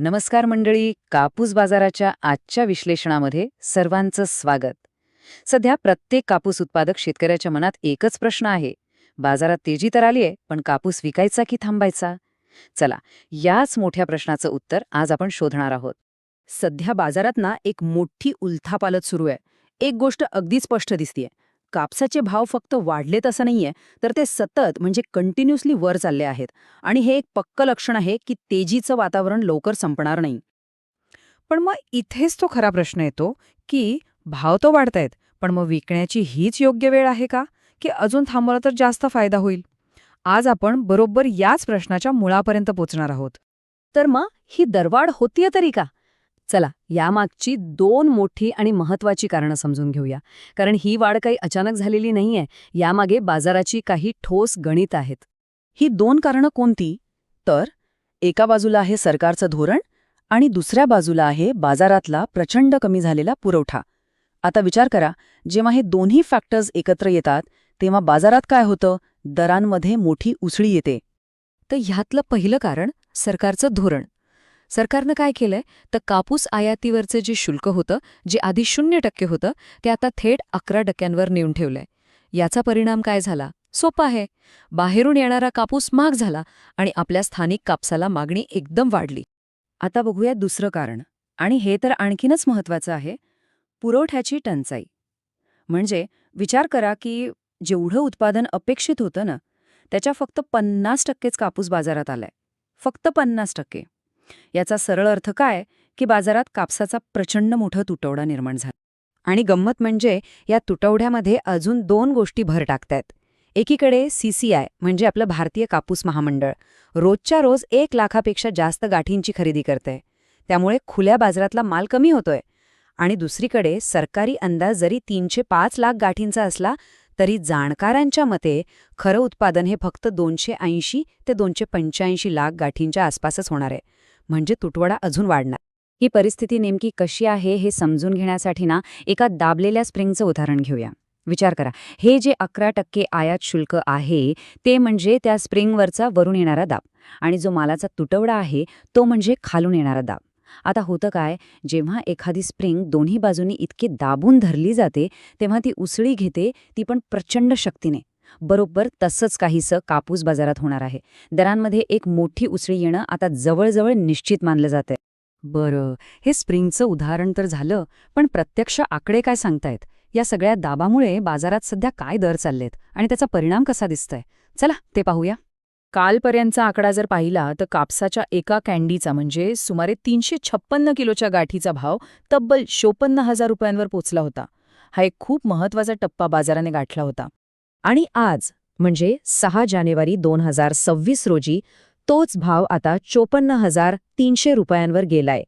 नमस्कार मंडळी कापूस बाजाराच्या आजच्या विश्लेषणामध्ये सर्वांचं स्वागत. सध्या प्रत्येक कापूस उत्पादक शेतकऱ्याच्या मनात एकच प्रश्न आहे. बाजारात तेजी तर आलीये पण कापूस विकायचा की थांबायचा? चला याच मोठ्या प्रश्नाचं उत्तर आज आपण शोधणार आहोत. सध्या बाजारात ना एक मोठी उलथापालत सुरू आहे. एक गोष्ट अगदी स्पष्ट दिसतीये. कापसाचे भाव फक्त वाढलेत असं नाहीये तर ते सतत म्हणजे कंटिन्युअसली वर चालले आहेत. आणि हे एक पक्क लक्षण आहे की तेजीचं वातावरण लवकर संपणार नाही. पण मग इथेच तो खरा प्रश्न येतो की भाव तो वाढतायत पण मग विकण्याची हीच योग्य वेळ आहे का? की अजून थांबवलं तर जास्त फायदा होईल? आज आपण बरोबर याच प्रश्नाच्या मुळापर्यंत पोचणार आहोत. तर मग ही दरवाढ होतीये तरी का? चला यामागची दोन मोठी आणि महत्वाची कारणं समजून घेऊया. कारण ही वाढ काही अचानक झालेली नाहीये यामागे बाजाराची काही ठोस गणित आहेत. ही दोन कारणं कोणती? तर एका बाजूला आहे सरकारचं धोरण आणि दुसऱ्या बाजूला आहे बाजारातला प्रचंड कमी झालेला पुरवठा. आता विचार करा जेव्हा हे दोन्ही फॅक्टर्स एकत्र येतात तेव्हा बाजारात काय होतं? दरांमध्ये मोठी उसळी येते. तर ह्यातलं पहिलं कारण सरकारचं धोरण. सरकारनं काय केलंय? तर कापूस आयातीवरचं जे शुल्क होतं जे आधी शून्य टक्के होतं ते आता थेट अकरा टक्क्यांवर नेऊन ठेवलंय. याचा परिणाम काय झाला? सोपा आहे. बाहेरून येणारा कापूस महाग झाला आणि आपल्या स्थानिक कापसाला मागणी एकदम वाढली. आता बघूया दुसरं कारण. आणि हे तर आणखीनच महत्वाचं आहे. पुरवठ्याची टंचाई. म्हणजे विचार करा की जेवढं उत्पादन अपेक्षित होतं ना त्याच्या फक्त पन्नास टक्केच कापूस बाजारात आलाय. फक्त पन्नास टक्के. याचा सरळ अर्थ काय? की बाजारात कापसाचा प्रचंड मोठा तुटवडा निर्माण झाला. आणि गंमत म्हणजे या तुटवड्यामध्ये अजून दोन गोष्टी भर टाकतायत. एकीकडे सीसीआय म्हणजे आपलं भारतीय कापूस महामंडळ रोजच्या रोज एक लाखापेक्षा जास्त गाठींची खरेदी करते त्यामुळे खुल्या बाजारातला माल कमी होतोय. आणि दुसरीकडे सरकारी अंदाज जरी तीनशे पाच लाख गाठींचा असला तरी जाणकारांच्या मते खरं उत्पादन हे फक्त दोनशे ऐंशी ते दोनशे पंच्याऐंशी लाख गाठींच्या आसपासच होणार आहे. म्हणजे तुटवडा अजून वाढणार. ही परिस्थिती नेमकी कशी आहे हे समजून घेण्यासाठी ना एका दाबलेल्या स्प्रिंगचं उदाहरण घेऊया. विचार करा. हे जे अकरा टक्के आयात शुल्क आहे ते म्हणजे त्या स्प्रिंगवरचा वरून येणारा दाब. आणि जो मालाचा तुटवडा आहे तो म्हणजे खालून येणारा दाब. आता होतं काय जेव्हा एखादी स्प्रिंग दोन्ही बाजूनी इतकी दाबून धरली जाते तेव्हा ती उसळी घेते ती पण प्रचंड शक्तीने. बरोबर तसंच काहीसं कापूस बाजारात होणार आहे. दरांमध्ये एक मोठी उसळी येणं आता जवळजवळ निश्चित मानलं जातंय. बरं हे स्प्रिंगचं उदाहरण तर झालं पण प्रत्यक्ष आकडे काय सांगतायत? या सगळ्या दाबामुळे बाजारात सध्या काय दर चाललेत आणि त्याचा परिणाम कसा दिसतंय? चला ते पाहूया. कालपर्यंतचा आकडा जर पाहिला तर कापसाच्या एका कॅन्डीचा म्हणजे सुमारे तीनशे छप्पन्न किलोच्या गाठीचा भाव तब्बल चोपन्न हजार रुपयांवर पोचला होता. हा एक खूप महत्त्वाचा टप्पा बाजाराने गाठला होता. आणि आज म्हणजे सहा जानेवारी दोन हजार सव्वीस रोजी तोच भाव आता चोपन्न हजार तीनशे रुपयांवर गेलाय.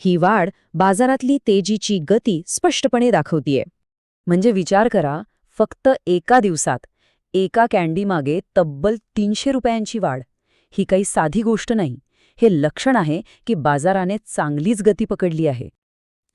ही वाढ बाजारातली तेजीची गती स्पष्टपणे दाखवतीये. म्हणजे विचार करा फक्त एका दिवसात एका कॅन्डीमागे तब्बल तीनशे रुपयांची वाढ. ही काही साधी गोष्ट नाही. हे लक्षण आहे की बाजाराने चांगलीच गती पकडली आहे.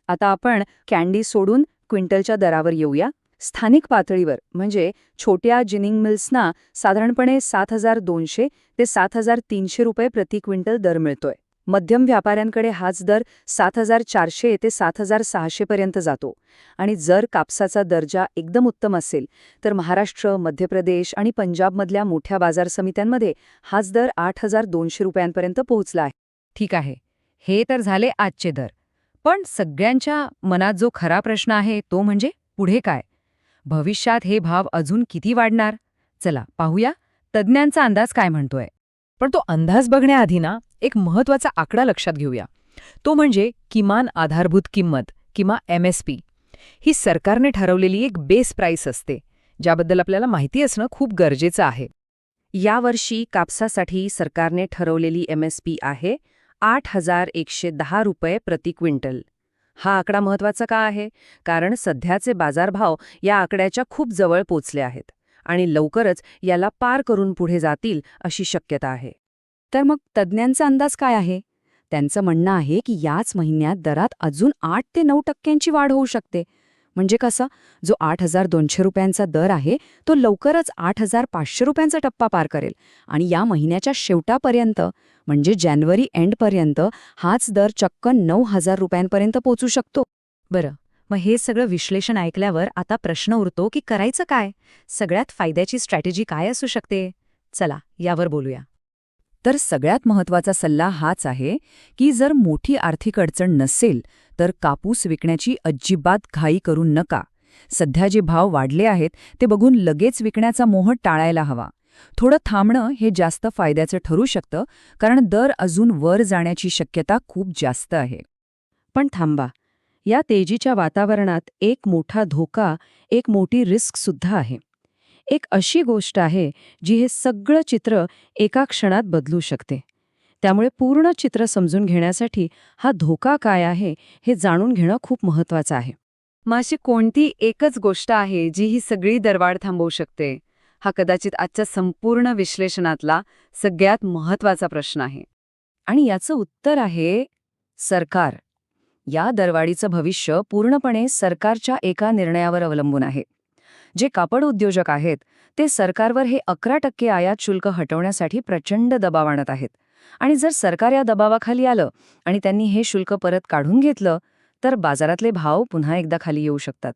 आता आपण कॅन्डी सोडून क्विंटलच्या दरावर येऊया. स्थानिक पातळीवर म्हणजे छोट्या जिनिंग मिल्सना साधारणपणे सात हजार दोनशे ते सात हजार तीनशे रुपये प्रति क्विंटल दर मिळतोय. मध्यम व्यापाऱ्यांकडे हाच दर सात हजार चारशे ते सात हजार सहाशे पर्यंत जातो. आणि जर कापसाचा दर्जा एकदम उत्तम असेल तर महाराष्ट्र मध्य प्रदेश आणि पंजाबमधल्या मोठ्या बाजार समित्यांमध्ये हाच दर आठ हजार दोनशे रुपयांपर्यंत पोहोचला आहे. ठीक आहे. हे तर झाले आजचे दर. पण सगळ्यांच्या मनात जो खरा प्रश्न आहे तो म्हणजे पुढे काय? भविष्यात हे भाव अजून किती वाढणार? चला पाहूया. तज्ज्ञांचा अंदाज काय म्हणतोय? पण तो अंदाज बघण्याआधी ना एक महत्त्वाचा आकडा लक्षात घेऊया. तो म्हणजे किमान आधारभूत किंमत किंवा एम एस पी. ही सरकारने ठरवलेली एक बेस प्राईस असते ज्याबद्दल आपल्याला माहिती असणं खूप गरजेचं आहे. यावर्षी कापसासाठी सरकारने ठरवलेली एमएसपी आहे आठ हजार एकशे दहा रुपये प्रति क्विंटल. हा आकडा महत्त्वाचा का आहे? कारण सध्याचे बाजारभाव या आकड्याच्या खूप जवळ पोचले आहेत आणि लवकरच याला पार करून पुढे जातील अशी शक्यता आहे. तर मग तज्ज्ञांचा अंदाज काय आहे? त्यांचं म्हणणं आहे की याच महिन्यात दरात अजून आठ ते नऊ टक्क्यांची वाढ होऊ शकते. म्हणजे कसं? जो आठ हजार दोनशे रुपयांचा दर आहे तो लवकरच आठ हजार पाचशे रुपयांचा टप्पा पार करेल. आणि या महिन्याच्या शेवटापर्यंत म्हणजे जानेवारी एंडपर्यंत हाच दर चक्क नऊ हजार रुपयांपर्यंत पोचू शकतो. बरं मग हे सगळं विश्लेषण ऐकल्यावर आता प्रश्न उरतो की करायचं काय? सगळ्यात फायद्याची स्ट्रॅटेजी काय असू शकते? चला यावर बोलूया. तर सगळ्यात महत्त्वाचा सल्ला हाच आहे की जर मोठी आर्थिक अडचण नसेल तर कापूस विकण्याची अजिबात घाई करू नका. सध्या जे भाव वाढले आहेत ते बघून लगेच विकण्याचा मोह टाळायला हवा. थोडं थांबणं हे जास्त फायद्याचं ठरू शकतं कारण दर अजून वर जाण्याची शक्यता खूप जास्त आहे. पण थांबा. या तेजीच्या वातावरणात एक मोठा धोका एक मोठी रिस्क सुद्धा आहे. एक अशी गोष्ट आहे जी हे सगळं चित्र एका क्षणात बदलू शकते. त्यामुळे पूर्ण चित्र समजून घेण्यासाठी हा धोका काय आहे हे जाणून घेणं खूप महत्वाचं आहे. मग अशी कोणती एकच गोष्ट आहे जी ही सगळी दरवाढ थांबवू शकते? हा कदाचित आजच्या संपूर्ण विश्लेषणातला सगळ्यात महत्त्वाचा प्रश्न आहे. आणि याचं उत्तर आहे सरकार. या दरवाढीचं भविष्य पूर्णपणे सरकारच्या एका निर्णयावर अवलंबून आहे. जे कापड उद्योजक आहेत ते सरकारवर हे अकरा टक्के आयात शुल्क हटवण्यासाठी प्रचंड दबाव आणत आहेत. आणि जर सरकार या दबावाखाली आलं आणि त्यांनी हे शुल्क परत काढून घेतलं तर बाजारातले भाव पुन्हा एकदा खाली येऊ शकतात.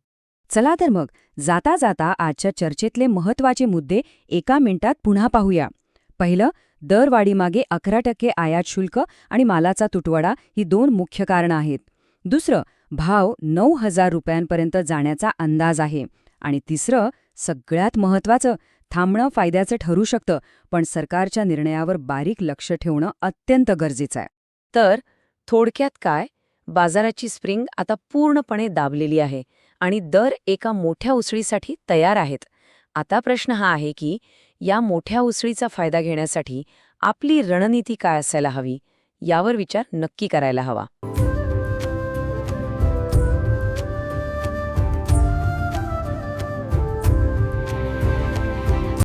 चला तर मग जाता जाता आजच्या चर्चेतले महत्त्वाचे मुद्दे एका मिनिटात पुन्हा पाहूया. पहिलं दरवाढीमागे अकरा टक्के आयात शुल्क आणि मालाचा तुटवडा ही दोन मुख्य कारणं आहेत. दुसरं भाव नऊ हजार रुपयांपर्यंत जाण्याचा अंदाज आहे. आणि तिसरं सगळ्यात महत्वाचं थांबणं फायद्याचं ठरू शकतं पण सरकारच्या निर्णयावर बारीक लक्ष ठेवणं अत्यंत गरजेचं आहे. तर थोडक्यात काय? बाजाराची स्प्रिंग आता पूर्णपणे दाबलेली आहे आणि दर एका मोठ्या उसळीसाठी तयार आहेत. आता प्रश्न हा आहे की या मोठ्या उसळीचा फायदा घेण्यासाठी आपली रणनीती काय असायला हवी? यावर विचार नक्की करायला हवा.